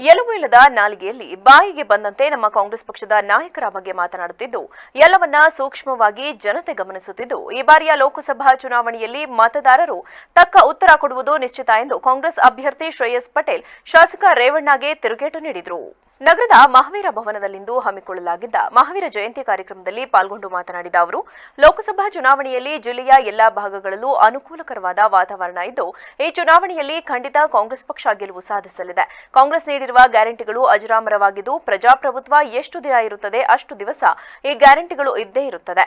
ಎಲುಬು ಇಲ್ಲದ ನಾಲಿಗೆಯಲ್ಲಿ ಬಾಯಿಗೆ ಬಂದಂತೆ ನಮ್ಮ ಕಾಂಗ್ರೆಸ್ ಪಕ್ಷದ ನಾಯಕರ ಬಗ್ಗೆ ಮಾತನಾಡುತ್ತಿದ್ದು, ಎಲ್ಲವನ್ನ ಸೂಕ್ಷ್ಮವಾಗಿ ಜನತೆ ಗಮನಿಸುತ್ತಿದ್ದು, ಈ ಬಾರಿಯ ಲೋಕಸಭಾ ಚುನಾವಣೆಯಲ್ಲಿ ಮತದಾರರು ತಕ್ಕ ಉತ್ತರ ಕೊಡುವುದು ನಿಶ್ಚಿತ ಎಂದು ಕಾಂಗ್ರೆಸ್ ಅಭ್ಯರ್ಥಿ ಶ್ರೇಯಸ್ ಪಟೇಲ್, ಶಾಸಕ ರೇವಣ್ಣಗೆ ತಿರುಗೇಟು ನೀಡಿದರು. ನಗರದ ಮಹಾವೀರ ಭವನದಲ್ಲಿಂದು ಹಮ್ಮಿಕೊಳ್ಳಲಾಗಿದ್ದ ಮಹಾವೀರ ಜಯಂತಿ ಕಾರ್ಯಕ್ರಮದಲ್ಲಿ ಪಾಲ್ಗೊಂಡು ಮಾತನಾಡಿದ ಅವರು, ಲೋಕಸಭಾ ಚುನಾವಣೆಯಲ್ಲಿ ಜಿಲ್ಲೆಯ ಎಲ್ಲಾ ಭಾಗಗಳಲ್ಲೂ ಅನುಕೂಲಕರವಾದ ವಾತಾವರಣ ಇದ್ದು, ಈ ಚುನಾವಣೆಯಲ್ಲಿ ಖಂಡಿತ ಕಾಂಗ್ರೆಸ್ ಪಕ್ಷ ಗೆಲುವು ಸಾಧಿಸಲಿದೆ. ಕಾಂಗ್ರೆಸ್ ನೀಡಿರುವ ಗ್ಯಾರಂಟಿಗಳು ಅಜರಾಮರವಾಗಿದ್ದು, ಪ್ರಜಾಪ್ರಭುತ್ವ ಎಷ್ಟು ದಿನ ಇರುತ್ತದೆ ಅಷ್ಟು ದಿವಸ ಈ ಗ್ಯಾರಂಟಿಗಳು ಇದ್ದೇ ಇರುತ್ತದೆ.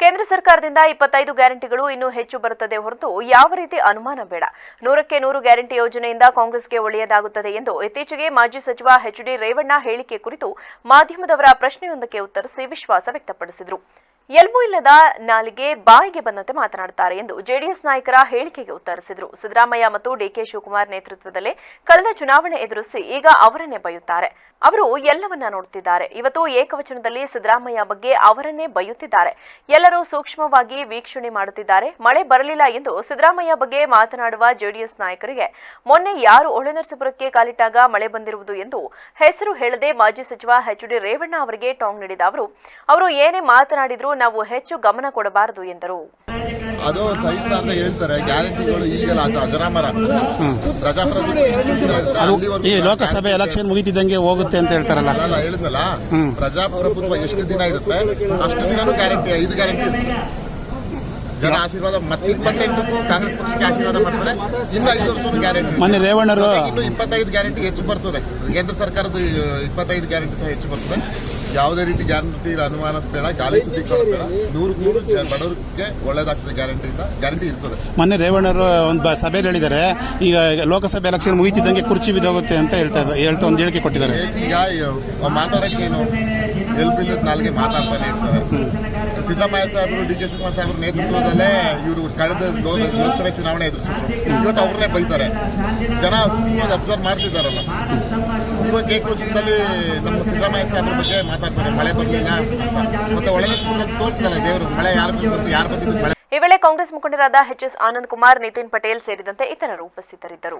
ಕೇಂದ್ರ ಸರ್ಕಾರದಿಂದ ಇಪ್ಪತ್ತೈದು ಗ್ಯಾರಂಟಿಗಳು ಇನ್ನೂ ಹೆಚ್ಚು ಬರುತ್ತದೆ ಹೊರತು ಯಾವ ರೀತಿ ಅನುಮಾನ ಬೇಡ. ನೂರಕ್ಕೆ ನೂರು ಗ್ಯಾರಂಟಿ ಯೋಜನೆಯಿಂದ ಕಾಂಗ್ರೆಸ್ಗೆ ಒಳ್ಳೆಯದಾಗುತ್ತದೆ ಎಂದು ಇತ್ತೀಚೆಗೆ ಮಾಜಿ ಸಚಿವ ಎಚ್ ಡಿ ರೇವಣ್ಣ ಹೇಳಿಕೆ ಕುರಿತು ಮಾಧ್ಯಮದವರ ಪ್ರಶ್ನೆಯೊಂದಕ್ಕೆ ಉತ್ತರಿಸಿ ವಿಶ್ವಾಸ ವ್ಯಕ್ತಪಡಿಸಿದರು. ಎಲ್ಬು ಇಲ್ಲದ ನಾಲಿಗೆ ಬಾಯಿಗೆ ಬಂದಂತೆ ಮಾತನಾಡುತ್ತಾರೆ ಎಂದು ಜೆಡಿಎಸ್ ನಾಯಕರ ಹೇಳಿಕೆಗೆ ಉತ್ತರಿಸಿದರು. ಸಿದ್ದರಾಮಯ್ಯ ಮತ್ತು ಡಿಕೆ ಶಿವಕುಮಾರ್ ನೇತೃತ್ವದಲ್ಲಿ ಕಳೆದ ಚುನಾವಣೆ ಎದುರಿಸಿ ಈಗ ಅವರನ್ನೇ ಬೈಯುತ್ತಾರೆ. ಅವರು ಎಲ್ಲವನ್ನ ನೋಡುತ್ತಿದ್ದಾರೆ. ಇವತ್ತು ಏಕವಚನದಲ್ಲಿ ಸಿದ್ದರಾಮಯ್ಯ ಬಗ್ಗೆ ಅವರನ್ನೇ ಬೈಯುತ್ತಿದ್ದಾರೆ. ಎಲ್ಲರೂ ಸೂಕ್ಷ್ಮವಾಗಿ ವೀಕ್ಷಣೆ ಮಾಡುತ್ತಿದ್ದಾರೆ. ಮಳೆ ಬರಲಿಲ್ಲ ಎಂದು ಸಿದ್ದರಾಮಯ್ಯ ಬಗ್ಗೆ ಮಾತನಾಡುವ ಜೆಡಿಎಸ್ ನಾಯಕರಿಗೆ ಮೊನ್ನೆ ಯಾರು ಒಳನರಸೀಪುರಕ್ಕೆ ಕಾಲಿಟ್ಟಾಗ ಮಳೆ ಬಂದಿರುವುದು ಎಂದು ಹೆಸರು ಹೇಳದೆ ಮಾಜಿ ಸಚಿವ ಎಚ್ ಡಿ ರೇವಣ್ಣ ಅವರಿಗೆ ಟಾಂಗ್ ನೀಡಿದ ಅವರು ಅವರು ಏನೇ ಮಾತನಾಡಿದ್ರೂ ನಾವು ಹೆಚ್ಚು ಗಮನ ಕೊಡಬಾರದು ಎಂದರು. ಅದು ಸಹಿತ ಅಂತ ಹೇಳ್ತಾರೆ ಗ್ಯಾರಂಟಿಗಳು ಈಗಲ್ಲ ಅದು ಅಜರಾಮರ. ಪ್ರಜಾಪ್ರಭುತ್ವ ಎಷ್ಟು ದಿನ ಇರುತ್ತೆ ಈ ಲೋಕಸಭೆ ಎಲೆಕ್ಷನ್ ಮುಗಿತಿದ್ದಂಗೆ ಹೋಗುತ್ತೆ ಅಂತ ಹೇಳ್ತಾರಲ್ಲ. ಅಲ್ಲ ಹೇಳಿದ್ನಲ್ಲ? ಪ್ರಜಾಪ್ರಭುತ್ವ ಎಷ್ಟು ದಿನ ಇರುತ್ತೆ? ಅಷ್ಟು ದಿನನೂ ಗ್ಯಾರಂಟಿ ಐದು ಗ್ಯಾರಂಟಿ ಇರುತ್ತೆ. ಜನ ಆಶೀರ್ವಾದ ಮತ್ತೆ ಇಪ್ಪತ್ತೆಂಟಕ್ಕೂ ಕಾಂಗ್ರೆಸ್ ಪಕ್ಷಕ್ಕೆ ಆಶೀರ್ವಾದ ಮಾಡ್ತಾರೆ ಇನ್ನು ಐದು ವರ್ಷದ ಗ್ಯಾರಂಟಿ ಮೊನ್ನೆ ರೇವಣ್ಣರು ಇನ್ನು ಇಪ್ಪತ್ತೈದು ಗ್ಯಾರಂಟಿ ಹೆಚ್ಚು ಬರ್ತದೆ. ಕೇಂದ್ರ ಸರ್ಕಾರದ ಇಪ್ಪತ್ತೈದು ಗ್ಯಾರಂಟಿ ಸಹ ಹೆಚ್ಚು ಬರ್ತದೆ. ಯಾವುದೇ ರೀತಿ ಗ್ಯಾರಂಟಿ ಅನುಮಾನ ಬೇಡ ಗಾಳಿ ಸುದ್ದಿ ಕೊಡೋದು ಬೇಡ. ನೂರು ಬಡವರಿಗೆ ಒಳ್ಳೇದಾಗ್ತದೆ ಗ್ಯಾರಂಟಿಯಿಂದ ಗ್ಯಾರಂಟಿ ಇರ್ತದೆ. ಮೊನ್ನೆ ರೇವಣ್ಣರು ಒಂದು ಬ- ಸಭೆಯಲ್ಲಿ ಹೇಳಿದ್ದಾರೆ ಈಗ ಲೋಕಸಭೆ ಎಲೆಕ್ಷನ್ ಮುಗಿತಿದ್ದಂಗೆ ಕುರ್ಚಿ ಬಿದ್ದೋಗುತ್ತೆ ಅಂತ ಹೇಳ್ತಾ ಇದ್ದಾರೆ ಹೇಳ್ತಾ ಒಂದು ಹೇಳಿಕೆ ಕೊಟ್ಟಿದ್ದಾರೆ. ಈಗ ಮಾತಾಡೋಕ್ಕೇನು ಎಲ್ ಬಿಲ್ಲದ ನಾಲ್ಗೆ ಮಾತಾಡ್ತಾನೆ ಇರ್ತಾರೆ. ಸಿದ್ದರಾಮಯ್ಯ ಸಾಹೇಬರು, ಡಿ ಕೆ ಶಿವಕುಮಾರ್ ಸಾಹೇಬ್ರ ನೇತೃತ್ವದಲ್ಲೇ ಇವರು ಕಳೆದ ಲೋಕಸಭೆ ಚುನಾವಣೆ ಎದುರಿಸಿದ್ರು. ಇವತ್ತು ಅವ್ರನ್ನೇ ಬೈತಾರೆ. ಜನ ಸೂಕ್ಷ್ಮವಾಗಿ ಅಬ್ಸರ್ವ್ ಮಾಡ್ತಿದ್ದಾರಲ್ಲ. ಇವಾಗ ಏಕವಚನದಲ್ಲಿ ನಮ್ಮ ಸಿದ್ದರಾಮಯ್ಯ ಸಾಹೇಬ್ರ ಬಗ್ಗೆ ಮಾತಾಡ್ತಾರೆ. ಮಳೆ ಬರಲಿಲ್ಲ ಮತ್ತೆ ಒಳಗೆ ತೋರಿಸ್ತಾರೆ ದೇವರು. ಮಳೆ ಯಾರು ಬಂದಿತ್ತು ಯಾರು ಬಂದಿದ್ದು ಮಳೆ ಈ ವೇಳೆ ಕಾಂಗ್ರೆಸ್ ಮುಖಂಡರಾದ ಎಚ್ ಎಸ್ ಆನಂದ್ ಕುಮಾರ್, ನಿತಿನ್ ಪಟೇಲ್ ಸೇರಿದಂತೆ ಇತರರು ಉಪಸ್ಥಿತರಿದ್ದರು.